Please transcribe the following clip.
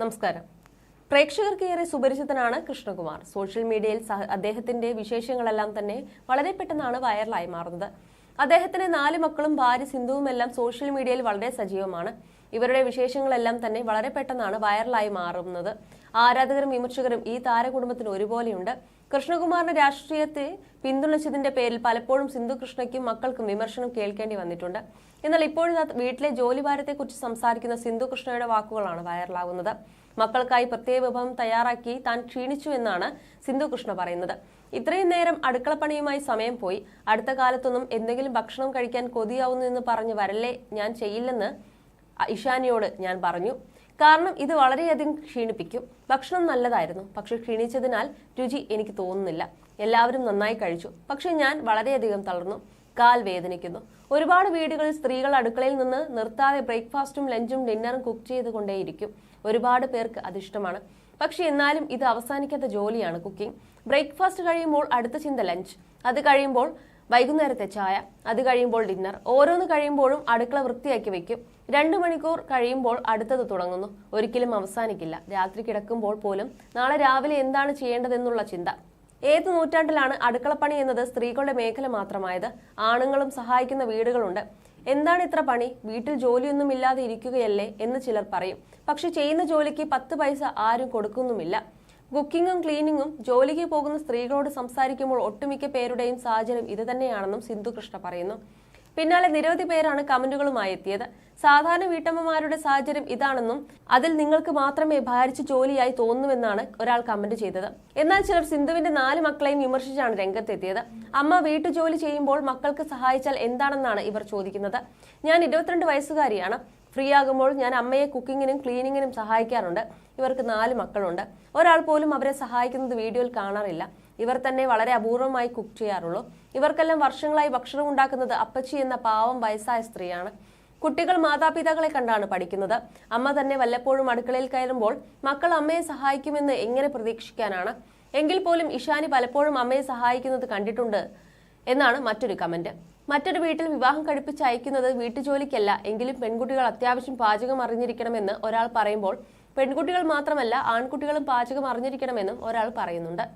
നമസ്കാരം. പ്രേക്ഷകർക്ക് ഏറെ സുപരിചിതനാണ് കൃഷ്ണകുമാർ. സോഷ്യൽ മീഡിയയിൽ അദ്ദേഹത്തിന്റെ വിശേഷങ്ങളെല്ലാം തന്നെ വളരെ പെട്ടെന്നാണ് വൈറലായി മാറുന്നത്. അദ്ദേഹത്തിന്റെ നാല് മക്കളും ഭാര്യ സിന്ധുവും എല്ലാം സോഷ്യൽ മീഡിയയിൽ വളരെ സജീവമാണ്. ഇവരുടെ വിശേഷങ്ങളെല്ലാം തന്നെ വളരെ പെട്ടെന്നാണ് വൈറലായി മാറുന്നത്. ആരാധകരും വിമർശകരും ഈ താരകുടുംബത്തിന് ഒരുപോലെയുണ്ട്. കൃഷ്ണകുമാറിന്റെ രാഷ്ട്രീയത്തെ പിന്തുണച്ചതിന്റെ പേരിൽ പലപ്പോഴും സിന്ധു കൃഷ്ണയ്ക്കും മക്കൾക്കും വിമർശനം കേൾക്കേണ്ടി വന്നിട്ടുണ്ട്. എന്നാൽ ഇപ്പോഴും വീട്ടിലെ ജോലിഭാരത്തെക്കുറിച്ച് സംസാരിക്കുന്ന സിന്ധു കൃഷ്ണയുടെ വാക്കുകളാണ് വൈറലാകുന്നത്. മക്കൾക്കായി പ്രത്യേക വിഭവം തയ്യാറാക്കി താൻ ക്ഷീണിച്ചു എന്നാണ് സിന്ധു കൃഷ്ണ പറയുന്നത്. ഇത്രയും നേരം അടുക്കളപ്പണിയുമായി സമയം പോയി. അടുത്ത കാലത്തൊന്നും എന്തെങ്കിലും ഭക്ഷണം കഴിക്കാൻ കൊതിയാവുന്നു എന്ന് പറഞ്ഞ് വരല്ലേ ഞാൻ ചെയ്യില്ലെന്ന് ഇഷാനിയോട് ഞാൻ പറഞ്ഞു കാരണം ഇത് വളരെയധികം ക്ഷീണിപ്പിക്കും. ഭക്ഷണം നല്ലതായിരുന്നു പക്ഷെ ക്ഷീണിച്ചതിനാൽ രുചി എനിക്ക് തോന്നുന്നില്ല. എല്ലാവരും നന്നായി കഴിച്ചു പക്ഷെ ഞാൻ വളരെയധികം തളർന്നു കാൽ വേദനിക്കുന്നു. ഒരുപാട് വീടുകളിൽ സ്ത്രീകൾ അടുക്കളയിൽ നിന്ന് നിർത്താതെ ബ്രേക്ക്ഫാസ്റ്റും ലഞ്ചും ഡിന്നറും കുക്ക് ചെയ്തുകൊണ്ടേയിരിക്കും. ഒരുപാട് പേർക്ക് അതിഷ്ടമാണ് പക്ഷെ എന്നാലും ഇത് അവസാനിക്കാത്ത ജോലിയാണ് കുക്കിംഗ്. ബ്രേക്ക്ഫാസ്റ്റ് കഴിയുമ്പോൾ അടുത്ത ചിന്ത ലഞ്ച്. അത് കഴിയുമ്പോൾ വൈകുന്നേരത്തെ ചായ അത് കഴിയുമ്പോൾ ഡിന്നർ ഓരോന്ന് കഴിയുമ്പോഴും അടുക്കള വൃത്തിയാക്കി വെക്കും. രണ്ടു മണിക്കൂർ കഴിയുമ്പോൾ അടുത്തത് തുടങ്ങുന്നു. ഒരിക്കലും അവസാനിക്കില്ല. രാത്രി കിടക്കുമ്പോൾ പോലും നാളെ രാവിലെ എന്താണ് ചെയ്യേണ്ടതെന്നുള്ള ചിന്ത. ഏത് നൂറ്റാണ്ടിലാണ് അടുക്കളപ്പണി എന്നത് സ്ത്രീകളുടെ മേഖല മാത്രമായത്? ആണുങ്ങളും സഹായിക്കുന്ന വീടുകളുണ്ട്. എന്താണ് ഇത്ര പണി? വീട്ടിൽ ജോലിയൊന്നും ഇല്ലാതെ ഇരിക്കുകയല്ലേ എന്ന് ചിലർ പറയും. പക്ഷെ ചെയ്യുന്ന ജോലിക്ക് പത്ത് പൈസ ആരും കൊടുക്കുന്നുമില്ല. കുക്കിങ്ങും ക്ലീനിങ്ങും ജോലിക്ക് പോകുന്ന സ്ത്രീകളോട് സംസാരിക്കുമ്പോൾ ഒട്ടുമിക്ക പേരുടെയും സാഹചര്യം ഇത് തന്നെയാണെന്നും സിന്ധു കൃഷ്ണ പറയുന്നു. പിന്നാലെ നിരവധി പേരാണ് കമന്റുകളുമായി എത്തിയത്. സാധാരണ വീട്ടമ്മമാരുടെ സാഹചര്യം ഇതാണെന്നും അതിൽ നിങ്ങൾക്ക് മാത്രമേ ഭാരിച്ച ജോലിയായി തോന്നുമെന്നാണ് ഒരാൾ കമന്റ് ചെയ്തത്. എന്നാൽ ചിലർ സിന്ധുവിന്റെ നാല് മക്കളെയും വിമർശിച്ചാണ് രംഗത്തെത്തിയത്. അമ്മ വീട്ടുജോലി ചെയ്യുമ്പോൾ മക്കൾക്ക് സഹായിച്ചാൽ എന്താണെന്നാണ് ഇവർ ചോദിക്കുന്നത്. ഞാൻ ഇരുപത്തിരണ്ട് വയസ്സുകാരിയാണ്. ഫ്രീ ആകുമ്പോൾ ഞാൻ അമ്മയെ കുക്കിങ്ങിനും ക്ലീനിങ്ങിനും സഹായിക്കാറുണ്ട്. ഇവർക്ക് നാല് മക്കളുണ്ട്. ഒരാൾ പോലും അവരെ സഹായിക്കുന്നത് വീഡിയോയിൽ കാണാറില്ല. ഇവർ തന്നെ വളരെ അപൂർവമായി കുക്ക് ചെയ്യാറുള്ളൂ. ഇവർക്കെല്ലാം വർഷങ്ങളായി ഭക്ഷണം ഉണ്ടാക്കുന്നത് അപ്പച്ചി എന്ന പാവം വയസ്സായ സ്ത്രീയാണ്. കുട്ടികൾ മാതാപിതാക്കളെ കണ്ടാണ് പഠിക്കുന്നത്. അമ്മ തന്നെ വല്ലപ്പോഴും അടുക്കളയിൽ കയറുമ്പോൾ മക്കൾ അമ്മയെ സഹായിക്കുമെന്ന് എങ്ങനെ പ്രതീക്ഷിക്കാനാണ്? എങ്കിൽ പോലും ഇഷാനി പലപ്പോഴും അമ്മയെ സഹായിക്കുന്നത് കണ്ടിട്ടുണ്ട്. എന്നാണ് മറ്റൊരു കമന്റ്. മറ്റൊരു വീട്ടിൽ വിവാഹം കഴിപ്പിച്ച് അയക്കുന്നത് വീട്ടുജോലിക്കല്ല എങ്കിലും പെൺകുട്ടികൾ അത്യാവശ്യം പാചകം അറിഞ്ഞിരിക്കണമെന്ന് ഒരാൾ പറയുമ്പോൾ പെൺകുട്ടികൾ മാത്രമല്ല ആൺകുട്ടികളും പാചകം അറിഞ്ഞിരിക്കണമെന്നും ഒരാൾ പറയുന്നുണ്ട്.